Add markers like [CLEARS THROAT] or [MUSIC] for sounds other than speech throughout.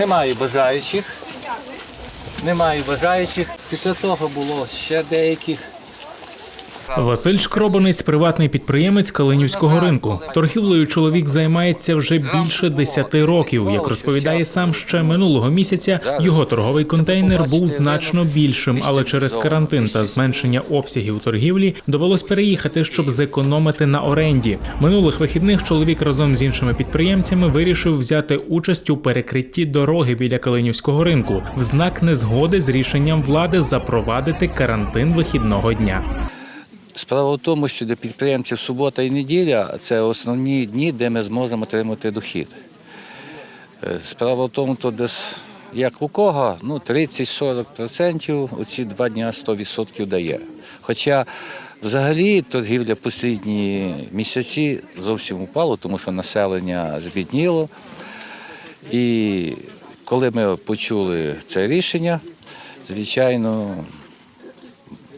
Немає бажаючих. Немає бажаючих. Після того було ще деяких. Василь Шкробанець, приватний підприємець Калинівського ринку. Торгівлею чоловік займається вже більше 10 років. Як розповідає сам ще минулого місяця, його торговий контейнер був значно більшим, але через карантин та зменшення обсягів торгівлі довелось переїхати, щоб зекономити на оренді. Минулих вихідних чоловік разом з іншими підприємцями вирішив взяти участь у перекритті дороги біля Калинівського ринку в знак незгоди з рішенням влади запровадити карантин вихідного дня. Справа в тому, що для підприємців субота і неділя це основні дні, де ми зможемо отримати дохід. Е, Справа в тому, то десь як у кого, ну 30-40% оці два дня 100% дає. Хоча взагалі торгівля останні місяці зовсім упало, тому що населення збідніло. І коли ми почули це рішення, звичайно,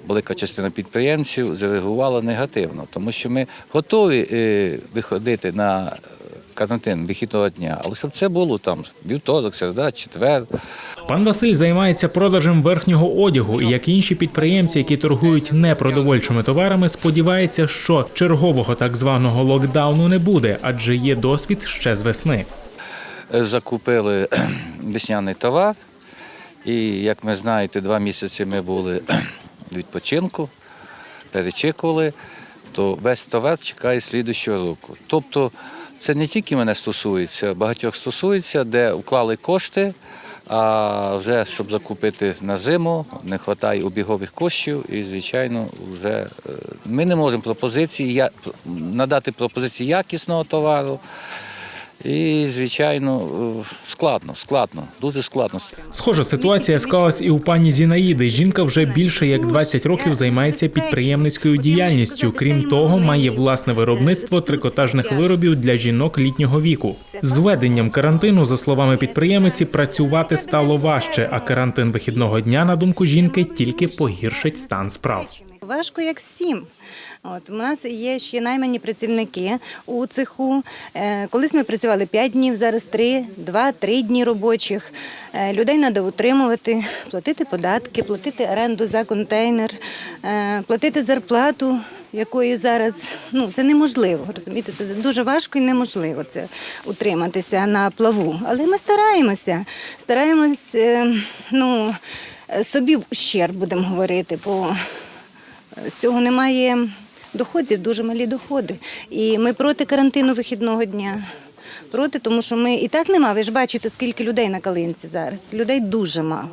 велика частина підприємців зреагувала негативно, тому що ми готові е, виходити на карантин вихідного дня, але щоб це було там вівторок, середа, четвер. Пан Василь займається продажем верхнього одягу, і як інші підприємці, які торгують непродовольчими товарами, сподівається, що чергового так званого локдауну не буде, адже є досвід ще з весни. Е, Закупили весняний товар, і як ви знаєте, два місяці ми були відпочинку, перечікували, то весь товар чекає слідущого року. Тобто це не тільки мене стосується, багатьох стосується, де вклали кошти, а вже щоб закупити на зиму, не вистачає обігових коштів, і, звичайно, вже е, ми не можемо пропозиції надати пропозиції якісного товару. І, звичайно, е, складно, складно, дуже складно. Схожа ситуація склалась і у пані Зінаїди. Жінка вже більше як 20 років займається підприємницькою діяльністю. Крім того, має власне виробництво трикотажних виробів для жінок літнього віку. З введенням карантину, за словами підприємиці, працювати стало важче, а карантин вихідного дня, на думку жінки, тільки погіршить стан справ. Важко як всім. От у нас є ще наймані працівники у цеху. Е, колись ми працювали 5 днів, зараз 3, 2-3 дні робочих. Е, людей треба утримувати, платити податки, платити оренду за контейнер, е, платити зарплату. Якої зараз ну це неможливо, розумієте, це дуже важко і неможливо це утриматися на плаву. Але ми стараємося, стараємось, ну собі в ущерб будемо говорити, бо з цього немає доходів, дуже малі доходи. І ми проти карантину вихідного дня. Проти, тому що ми і так нема. Ви ж бачите, скільки людей на калинці зараз. Людей дуже мало.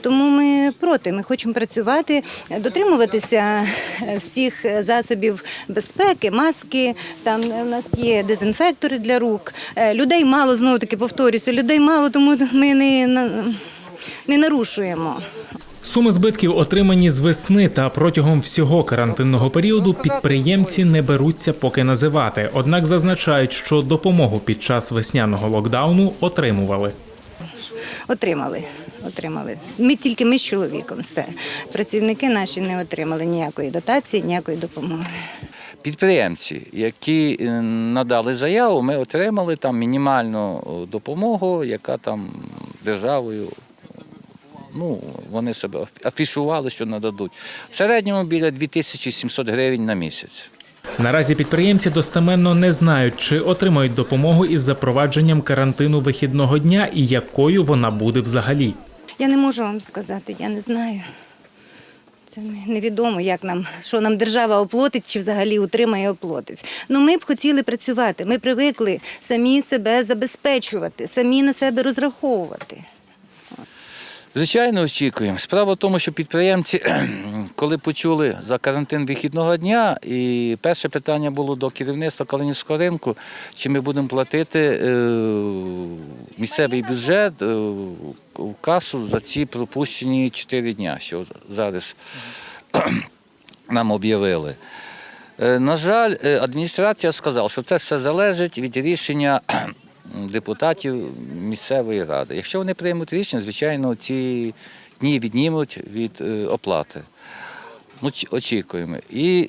Тому ми проти. Ми хочемо працювати, дотримуватися всіх засобів безпеки, маски. Там у нас є дезінфектори для рук. Е, Людей мало знову таки повторюся. Людей мало, тому ми не, не нарушуємо. Суми збитків отримані з весни та протягом всього карантинного періоду підприємці не беруться поки називати. Однак зазначають, що допомогу під час весняного локдауну отримували. Отримали. Отримали. Ми тільки ми з чоловіком все. Працівники наші не отримали ніякої дотації, ніякої допомоги. Підприємці, які е, надали заяву, ми отримали там мінімальну е, допомогу, яка там державою. Ну, вони себе афішували, що нададуть. В середньому біля 2700 гривень на місяць. Наразі підприємці достеменно не знають, чи отримають допомогу із запровадженням карантину вихідного дня і якою вона буде взагалі. Я не можу вам сказати, я не знаю. Це невідомо, як нам, що нам держава оплатить чи взагалі утримає оплатить. Ну ми б хотіли працювати. Ми привикли самі себе забезпечувати, самі на себе розраховувати. Звичайно, очікуємо. Справа в тому, що підприємці, [CLEARS THROAT] коли почули за карантин вихідного дня, і перше питання було до керівництва Калинівського ринку, чи ми будемо платити е, місцевий бюджет е, в касу за ці пропущені 4 дня, що зараз [CLEARS THROAT] нам об'явили. Е, На жаль, е, адміністрація сказала, що це все залежить від рішення депутатів місцевої ради. Якщо вони приймуть рішення, звичайно, ці дні віднімуть від е, оплати. Ну, очікуємо. І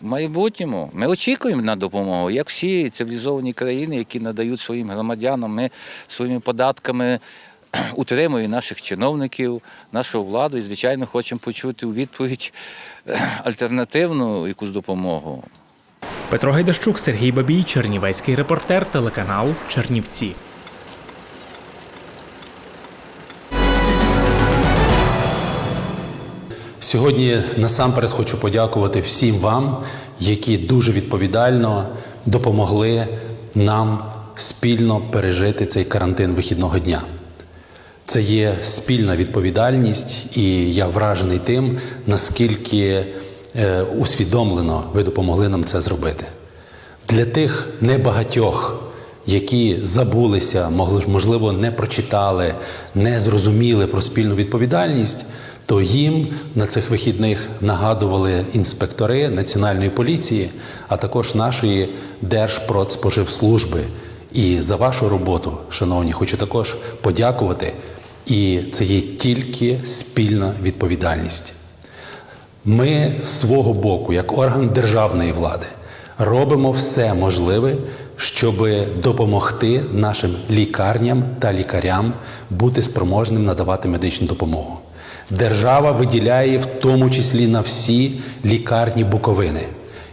в майбутньому ми очікуємо на допомогу, як всі цивілізовані країни, які надають своїм громадянам, ми своїми податками [CLEARS THROAT] утримуємо наших чиновників, нашу владу і, звичайно, хочемо почути у відповідь [CLEARS THROAT] альтернативну якусь допомогу. Петро Гайдащук, Сергій Бабій, Чернівецький репортер, телеканал Чернівці. Сьогодні насамперед хочу подякувати всім вам, які дуже відповідально допомогли нам спільно пережити цей карантин вихідного дня. Це є спільна відповідальність, і я вражений тим, наскільки усвідомлено ви допомогли нам це зробити. Для тих небагатьох, які забулися, можливо, не прочитали, не зрозуміли про спільну відповідальність, то їм на цих вихідних нагадували інспектори Національної поліції, а також нашої Держпродспоживслужби. І за вашу роботу, шановні, хочу також подякувати. І це є тільки спільна відповідальність. Ми з свого боку, як орган державної влади, робимо все можливе, щоб допомогти нашим лікарням та лікарям бути спроможним надавати медичну допомогу. Держава виділяє в тому числі на всі лікарні Буковини,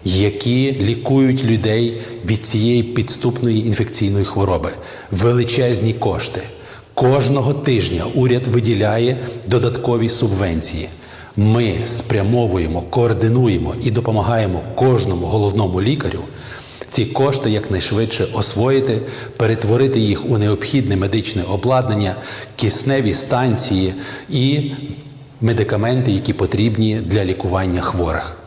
які лікують людей від цієї підступної інфекційної хвороби, величезні кошти. Кожного тижня уряд виділяє додаткові субвенції. Ми спрямовуємо, координуємо і допомагаємо кожному головному лікарю ці кошти якнайшвидше освоїти, перетворити їх у необхідне медичне обладнання, кисневі станції і медикаменти, які потрібні для лікування хворих.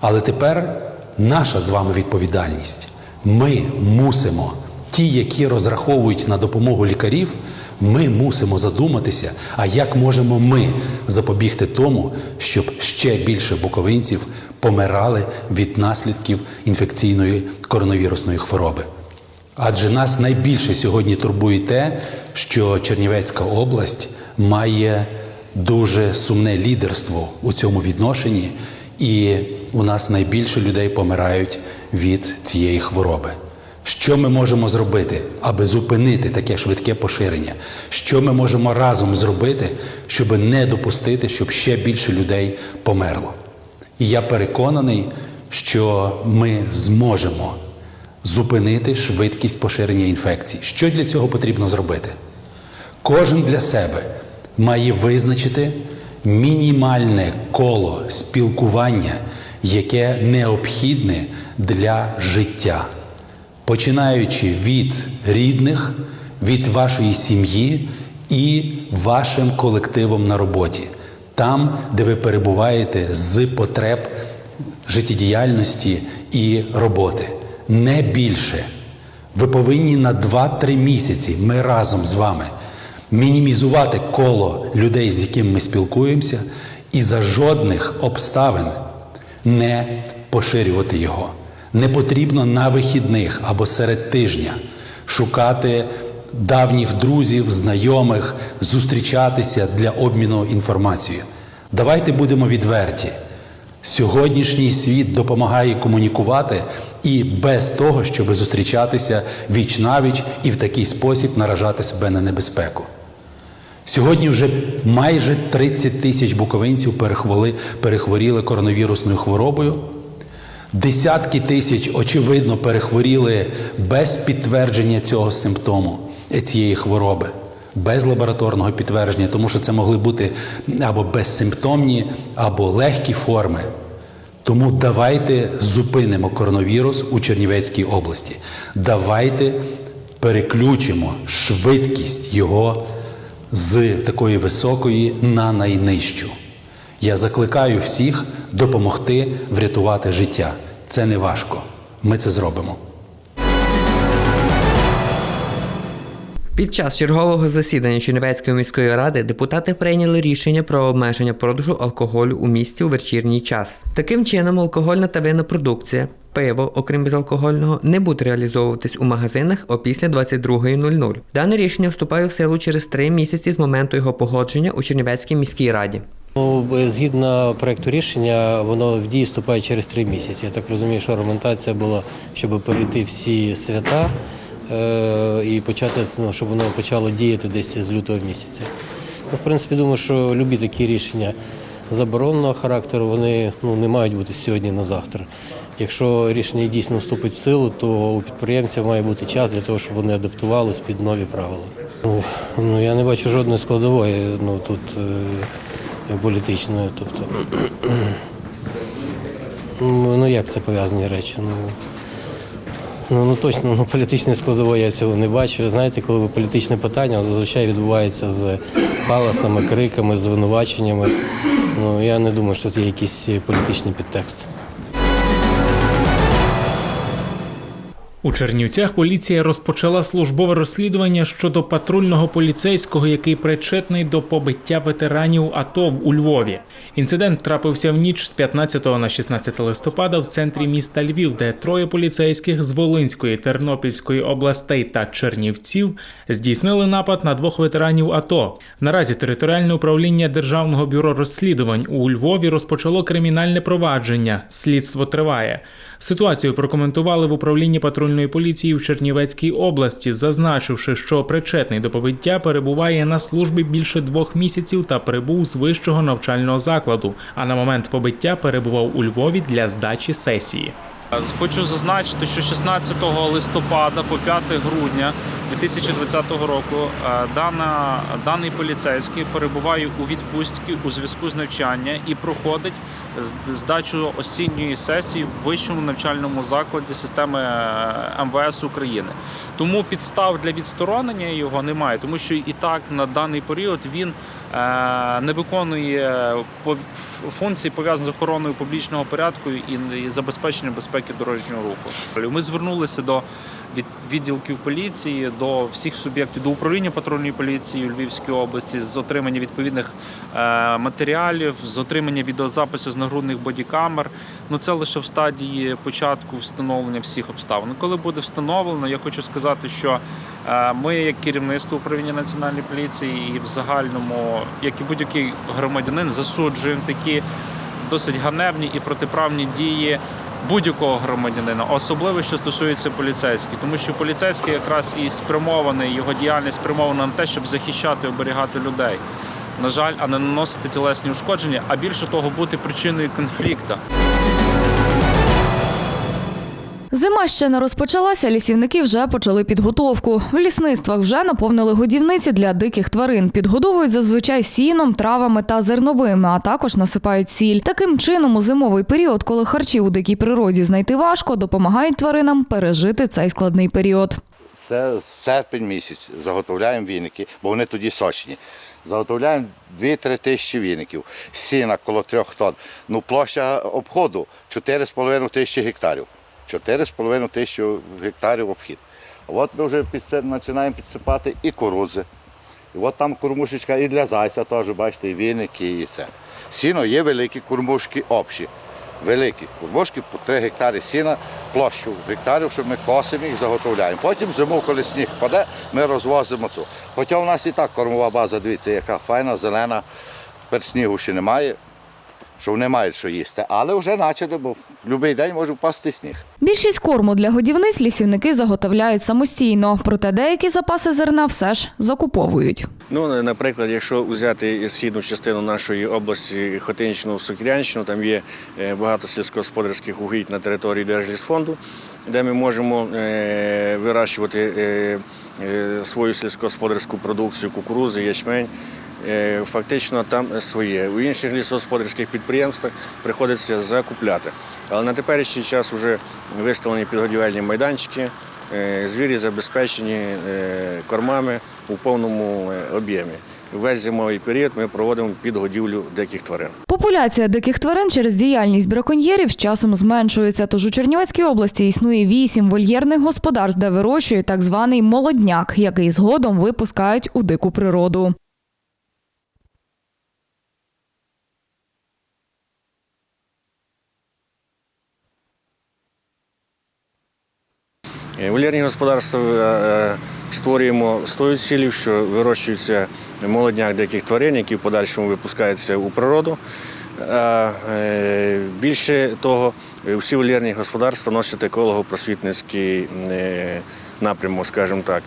Але тепер наша з вами відповідальність. Ми мусимо, ті, які розраховують на допомогу лікарів, ми мусимо задуматися, а як можемо ми запобігти тому, щоб ще більше буковинців помирали від наслідків інфекційної коронавірусної хвороби. Адже нас найбільше сьогодні турбує те, що Чернівецька область має дуже сумне лідерство у цьому відношенні, і у нас найбільше людей помирають від цієї хвороби. Що ми можемо зробити, аби зупинити таке швидке поширення? Що ми можемо разом зробити, щоб не допустити, щоб ще більше людей померло? І я переконаний, що ми зможемо зупинити швидкість поширення інфекцій. Що для цього потрібно зробити? Кожен для себе має визначити мінімальне коло спілкування, яке необхідне для життя, починаючи від рідних, від вашої сім'ї і вашим колективом на роботі, там, де ви перебуваєте з потреб життєдіяльності і роботи. Не більше. Ви повинні на 2-3 місяці ми разом з вами мінімізувати коло людей, з якими ми спілкуємося, і за жодних обставин не поширювати його. Не потрібно на вихідних або серед тижня шукати давніх друзів, знайомих, зустрічатися для обміну інформацією. Давайте будемо відверті. Сьогоднішній світ допомагає комунікувати і без того, щоб зустрічатися віч навіч і в такий спосіб наражати себе на небезпеку. Сьогодні вже майже 30 тисяч буковинців перехворіли, коронавірусною хворобою. Десятки тисяч, очевидно, перехворіли без підтвердження цього симптому, е, цієї хвороби, без лабораторного підтвердження, тому що це могли бути або безсимптомні, або легкі форми. Тому давайте зупинимо коронавірус у Чернівецькій області. Давайте переключимо швидкість його з такої високої на найнижчу. Я закликаю всіх допомогти врятувати життя. Це не важко. Ми це зробимо. Під час чергового засідання Чернівецької міської ради депутати прийняли рішення про обмеження продажу алкоголю у місті у вечірній час. Таким чином, алкогольна та винна продукція Пиво, окрім безалкогольного, не буде реалізовуватись у магазинах опісля 22.00. Дане рішення вступає в силу через три місяці з моменту його погодження у Чернівецькій міській раді. Ну, згідно проекту рішення, воно в дію вступає через три місяці. Я так розумію, що аргументація була, щоб перейти всі свята е, і почати, ну, щоб воно почало діяти десь з лютого місяця. Ну, в принципі, думаю, що любі такі рішення забороненого характеру, вони ну, не мають бути сьогодні на завтра. Якщо рішення дійсно вступить в силу, то у підприємців має бути час для того, щоб вони адаптувалися під нові правила. Ну, ну я не бачу жодної складової ну, тут політичної. Тобто, ну ну, як це пов'язані речі? Ну, ну, ну точно ну, політичної складової я цього не бачу. Знаєте, коли ви політичне питання зазвичай відбувається з паласами, криками, звинуваченнями. Ну, я не думаю, що тут є якийсь політичний підтекст. У Чернівцях поліція розпочала службове розслідування щодо патрульного поліцейського, який причетний до побиття ветеранів АТО у Львові. Інцидент трапився в ніч з 15 на 16 листопада в центрі міста Львів, де троє поліцейських з Волинської, Тернопільської областей та Чернівців здійснили напад на двох ветеранів АТО. Наразі територіальне управління Державного бюро розслідувань у Львові розпочало кримінальне провадження. Слідство триває. Ситуацію прокоментували в управлінні патрульної поліції в Чернівецькій області, зазначивши, що причетний до побиття перебуває на службі більше двох місяців та прибув з вищого навчального закладу. А на момент побиття перебував у Львові для здачі сесії. Хочу зазначити, що 16 листопада по 5 грудня 2020 року е, дана, даний поліцейський перебуває у відпустці у зв'язку з навчанням і проходить здачу осінньої сесії в вищому навчальному закладі системи е, МВС України. Тому підстав для відсторонення його немає, тому що і так на даний період він е, не виконує функції пов'язані з охороною публічного порядку і забезпеченням безпеки дорожнього руху. Ми звернулися до від- відділків поліції, до всіх суб'єктів, до управління патрульної поліції у Львівській області з отримання відповідних е, матеріалів, з отримання відеозапису з нагрудних бодікамер. Ну це лише в стадії початку встановлення всіх обставин. Коли буде встановлено, я хочу сказати, що е, ми, як керівництво управління національної поліції, і в загальному, як і будь-який громадянин, засуджуємо такі досить ганебні і протиправні дії будь-якого громадянина, особливо що стосується поліцейських, тому що поліцейський якраз і спрямований, його діяльність спрямована на те, щоб захищати, оберігати людей. На жаль, а не наносити тілесні ушкодження, а більше того, бути причиною конфлікту. Зима ще не розпочалася, лісівники вже почали підготовку. В лісництвах вже наповнили годівниці для диких тварин. Підгодовують зазвичай сіном, травами та зерновими, а також насипають сіль. Таким чином, у зимовий період, коли харчі у дикій природі знайти важко, допомагають тваринам пережити цей складний період. Це серпень місяць заготовляємо віники, бо вони тоді сочні. Заготовляємо 2-3 тисячі віників, сіна коло трьох тонн. Ну, площа обходу 4,5 тисячі гектарів. 4,5 тисячі гектарів обхід. А от ми вже підсе- починаємо підсипати і кукурудзи. І от там кормушечка і для зайця теж, бачите, і віники, і це. Сіно є великі кормушки общі. Великі кормушки по 3 гектари сіна, площу гектарів, що ми косимо їх, заготовляємо. Потім зиму, коли сніг паде, ми розвозимо цю. Хоча у нас і так кормова база, дивіться, яка файна, зелена, тепер снігу ще немає, що вони мають що їсти. Але вже почали, бо в будь-який день може впасти сніг. Більшість корму для годівниць лісівники заготовляють самостійно, проте деякі запаси зерна все ж закуповують. Ну, наприклад, якщо взяти східну частину нашої області, Хотинщину, Сокірянщину, там є е, багато сільськогосподарських угідь на території Держлісфонду, де ми можемо е, вирощувати е, свою сільськогосподарську продукцію, кукурузи, ячмень. Е, Фактично там своє. У інших лісогосподарських підприємствах приходиться закупляти. Але на теперішній час вже виставлені підгодівельні майданчики, Е, Звірі забезпечені е, кормами у повному об'ємі. Весь зимовий період ми проводимо підгодівлю диких тварин. Популяція диких тварин через діяльність браконьєрів з часом зменшується. Тож у Чернівецькій області існує вісім вольєрних господарств, де вирощують так званий молодняк, який згодом випускають у дику природу. Вольєрні господарства е, е, створюємо з тою цілею, що вирощується молодняк деяких тварин, які в подальшому випускаються у природу. Е, Більше того, всі вольєрні господарства носять еколого-просвітницький напрямок, скажімо так.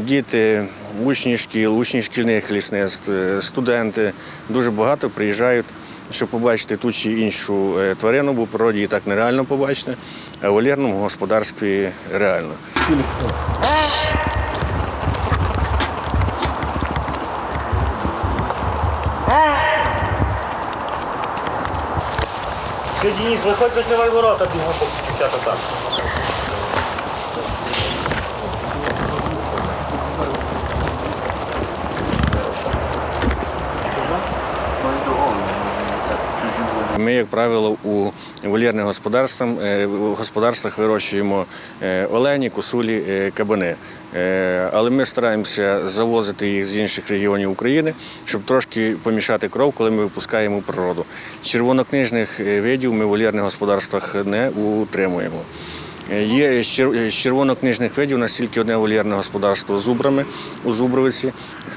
Діти, учні шкіл, учні шкільних лісництв, студенти дуже багато приїжджають, щоб побачити ту чи іншу тварину, бо в природі її так нереально побачити, а господарстві реально. Денис, виходь, на ворота, бігом, дівчата так. Ми, як правило, у вольєрних господарствах, е, господарствах вирощуємо е, олені, косулі, е, кабани. Але ми стараємося завозити їх з інших регіонів України, щоб трошки помішати кров, коли ми випускаємо природу. Червонокнижних видів ми в вольєрних господарствах не утримуємо. Е, Є з червонокнижних видів, у видів настільки одне вольєрне господарство з зубрами у Зубровиці,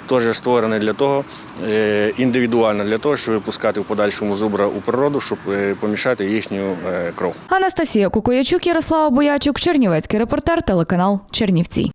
теж створене для того, е, індивідуально для того, щоб випускати в подальшому зубра у природу, щоб е, помішати їхню е, кров. Анастасія Кукуячук, Ярослава Боячук, Чернівецький репортер, телеканал Чернівці.